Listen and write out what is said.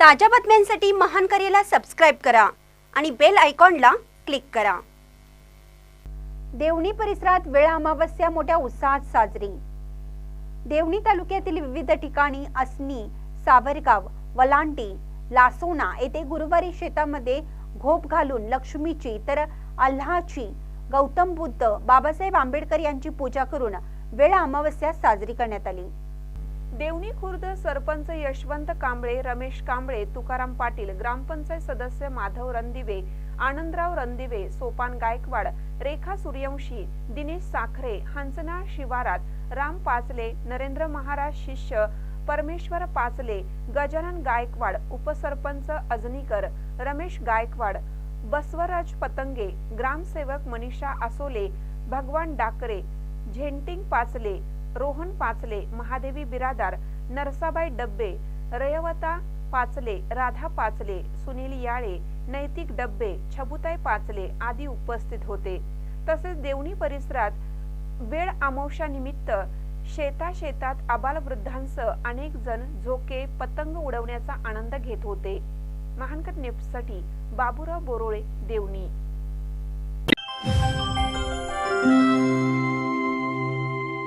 ताज्या बातम्यांसाठी महान करेला सबस्क्राईब करा आणि बेल आयकॉनला क्लिक करा. देवणी परिसरात वेळ अमावस्या मोठ्या उत्साहात साजरी. देवणी तालुक्यातील विविध ठिकाणी असनी सावरगाव वलांटी लासोना येथे गुरुवारी शेतामध्ये घोप घालून लक्ष्मीची तर अल्लाची गौतम बुद्ध बाबासाहेब आंबेडकर यांची पूजा करून वेळ अमावस्या साजरी करण्यात आली. देवणी खुर्द सरपंच यशवंत कांबळे रमेश कांबळे तुकाराम पाटील ग्रामपंचायत सदस्य माधव रणदिवे आनंदराव रणदिवे सोपान गायकवाड रेखा सूर्यवंशी दिनेश साखरे हंसना शिवारात राम पाचले नरेंद्र महाराज शिष्य परमेश्वर पाचले गजानन गायकवाड उपसरपंच अजनीकर रमेश गायकवाड बसवराज पतंगे ग्रामसेवक मनीषा आसोले भगवान डाकरे झेंटिंग पाचले रोहन पाचले महादेवी बिरादार नरसाबाई डब्बे रयवता पाचले राधा पाचले सुनील याळे नैतिक डब्बे छबुताई पाचले आदी उपस्थित होते. तसेच देवणी परिसरात वेळ अमावश्यानिमित्त शेता शेतात आबालवृद्धांसह अनेक जण झोके पतंग उडवण्याचा आनंद घेत होते. महानकट नेपसाठी बाबुराव बोरोळे देवणी.